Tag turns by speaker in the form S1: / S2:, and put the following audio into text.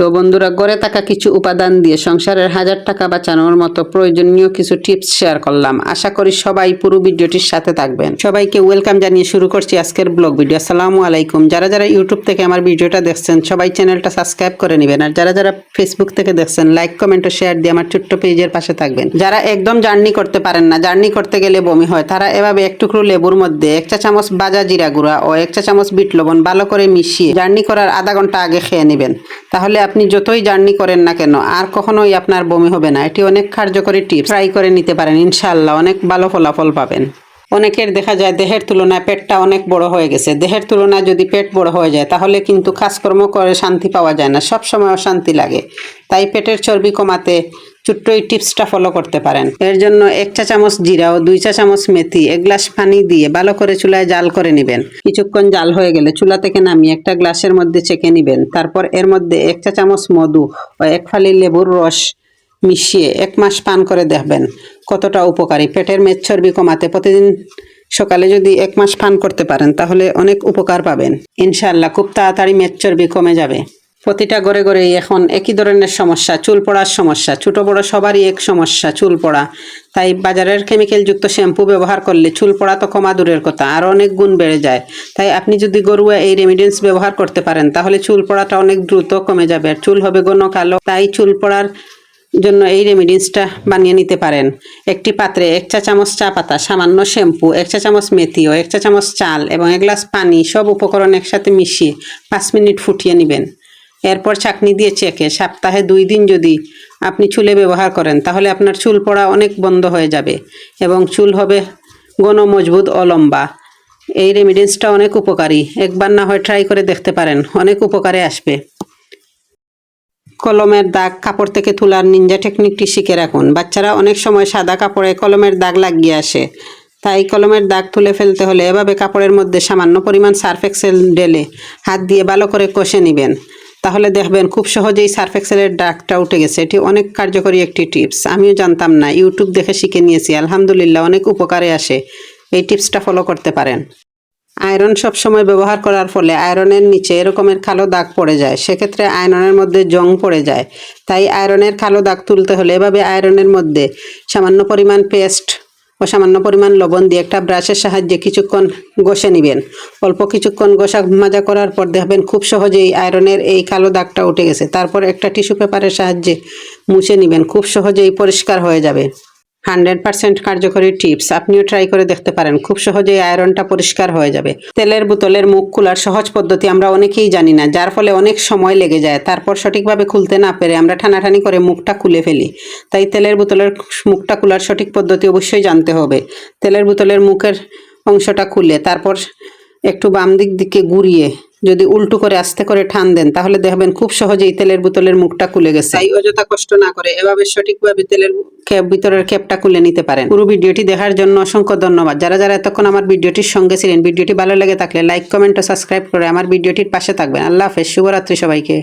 S1: তো বন্ধুরা, গড়ে থাকা কিছু উপাদান দিয়ে সংসারের হাজার টাকা বাঁচানোর মতো প্রয়োজনীয় কিছু টিপস শেয়ার করলাম। আশা করি সবাই পুরো ভিডিওটির সাথে থাকবেন। সবাইকে ওয়েলকাম জানিয়ে শুরু করছি আজকের ব্লগ ভিডিও। আসসালামু আলাইকুম। যারা যারা ইউটিউব থেকে আমার ভিডিওটা দেখছেন, সবাই চ্যানেলটা সাবস্ক্রাইব করে নেবেন। আর যারা যারা ফেসবুক থেকে দেখছেন লাইক কমেন্ট ও শেয়ার দিয়ে আমার ছোট্ট পেজের পাশে থাকবেন। যারা একদম জার্নি করতে পারেন না জার্নি করতে গেলে বমি হয়, তারা এভাবে এক টুকরো লেবুর মধ্যে এক চা চামচ বাজা জিরা গুঁড়া ও এক চা চামচ বিট লবণ ভালো করে মিশিয়ে জার্নি করার আধা ঘণ্টা আগে খেয়ে নেবেন। তাহলে আপনি যতই জার্নি করেন না কেন, আর কখনোই আপনার বমি হবে না। এটি অনেক কার্যকরী টিপস। ট্রাই করে নিতে পারেন ইনশাল্লাহ অনেক ভালো ফলাফল পাবেন। অনেকের দেখা যায় দেহের তুলনায় পেটটা অনেক বড় হয়ে গেছে। দেহের তুলনায় যদি পেট বড় হয়ে যায়, তাহলে কিন্তু কাজকর্ম করে শান্তি পাওয়া যায় না। সব সময় অশান্তি লাগে। তাই পেটের চর্বি কমাতে ছোট্ট এই টিপসটা ফলো করতে পারেন। এর জন্য এক চা চামচ জিরা ও দুই চা চামচ মেথি এক গ্লাস পানি দিয়ে ভালো করে চুলায় জাল করে নেবেন। কিছুক্ষণ জাল হয়ে গেলে চুলা থেকে নামিয়ে একটা গ্লাসের মধ্যে চেকে নেবেন। তারপর এর মধ্যে এক চা চামচ মধু ও এক ফালি লেবুর রস মিশিয়ে এক মাস পান করে দেখবেন কতটা উপকারী। পেটের মেদ চর্বি কমাতে প্রতিদিন সকালে যদি এক মাস পান করতে পারেন, তাহলে অনেক উপকার পাবেন। ইনশাল্লাহ খুব তাড়াতাড়ি মেদ চর্বি কমে যাবে। প্রতিটা ঘরে ঘরেই এখন একই ধরনের সমস্যা, চুল পড়ার সমস্যা, ছোট বড় সবারই এক সমস্যা, চুল পড়া। তাই বাজারের কেমিক্যালযুক্ত শ্যাম্পু ব্যবহার করলে চুল পড়া তো কমা দূরের কথা আরও অনেক গুণ বেড়ে যায়। তাই আপনি যদি গরুয়া এই রেমিডেন্স ব্যবহার করতে পারেন, তাহলে চুল পড়াটা অনেক দ্রুত কমে যাবে। আর চুল হবে ঘন কালো, তাই চুল পড়ার জন্য এই রেমিডিসটা বানিয়ে নিতে পারেন। একটি পাত্রে এক চা চামচ চা পাতা, সামান্য শ্যাম্পু, এক চা চামচ মেথি ও এক চা চামচ চাল এবং এক গ্লাস পানি, সব উপকরণ একসাথে মিশিয়ে পাঁচ মিনিট ফুটিয়ে নেবেন। এরপর চাকনি দিয়ে চেকে, সপ্তাহে দুই দিন যদি আপনি চুলে ব্যবহার করেন, তাহলে আপনার চুল পড়া অনেক বন্ধ হয়ে যাবে এবং চুল হবে ঘন, মজবুত ও লম্বা। এই রেমিডিসটা অনেক উপকারী। একবার না হয় ট্রাই করে দেখতে পারেন, অনেক উপকারে আসবে। কলমের দাগ কাপড় থেকে তোলার নিনজা টেকনিকটি শিখে রাখুন। বাচ্চারা অনেক সময় সাদা কাপড়ে কলমের দাগ লাগিয়ে আসে। তাই কলমের দাগ তুলে ফেলতে হলে এভাবে কাপড়ের মধ্যে সামান্য পরিমাণ সার্ফ এক্সেল ঢেলে হাত দিয়ে ভালো করে কষে নেবেন। তাহলে দেখবেন খুব সহজেই সার্ফ এক্সেলের দাগটা উঠে গেছে। এটি অনেক কার্যকরী একটি টিপস। আমিও জানতাম না, ইউটিউব দেখে শিখে নিয়েছি। আলহামদুলিল্লাহ, অনেক উপকারে আসে। এই টিপসটা ফলো করতে পারেন। আয়রন সবসময় ব্যবহার করার ফলে আয়রনের নিচে এরকমের কালো দাগ পড়ে যায়। সেক্ষেত্রে আয়রনের মধ্যে জং পড়ে যায়। তাই আয়রনের কালো দাগ তুলতে হলে এভাবে আয়রনের মধ্যে সামান্য পরিমাণ পেস্ট ও সামান্য পরিমাণ লবণ দিয়ে একটা ব্রাশের সাহায্যে কিছুক্ষণ ঘষে নেবেন। অল্প কিছুক্ষণ ঘষা মাজা করার পর দেখবেন খুব সহজেই আয়রনের এই কালো দাগটা উঠে গেছে। তারপর একটা টিস্যু পেপারের সাহায্যে মুছে নেবেন। খুব সহজেই পরিষ্কার হয়ে যাবে। হান্ড্রেড পার্সেন্ট কার্যকরী টিপস আপনিও ট্রাই করে দেখতে পারেন। খুব সহজেই আয়রনটা পরিষ্কার হয়ে যাবে। তেলের বোতলের মুখ খোলার সহজ পদ্ধতি আমরা অনেকেই জানি না, যার ফলে অনেক সময় লেগে যায়। তারপর সঠিকভাবে খুলতে না পেরে আমরা ঠানাঠানি করে মুখটা খুলে ফেলি। তাই তেলের বোতলের মুখটা খোলার সঠিক পদ্ধতি অবশ্যই জানতে হবে। তেলের বোতলের মুখের অংশটা খুলে, তারপর একটু বাম দিক দিকে ঘুরিয়ে যদি উল্টো করে আস্তে করে ঠান দেন তাহলে দেখবেন খুব সহজেই তেলের বোতলের মুখটা খুলে গেছে। তাই অযথা কষ্ট না করে এভাবে সঠিকভাবে তেলের ক্যাপ ভিতরের ক্যাপটা খুলে নিতে পারেন। পুরো ভিডিওটি দেখার জন্য অসংখ্য ধন্যবাদ। যারা যারা এতক্ষণ আমার ভিডিওটির সঙ্গে ছিলেন ভিডিওটি ভালো লেগে থাকলে লাইক কমেন্ট ও সাবস্ক্রাইব করে আমার ভিডিওটির পাশে থাকবেন। আল্লাহ হাফেজ। শুভরাত্রি সবাইকে।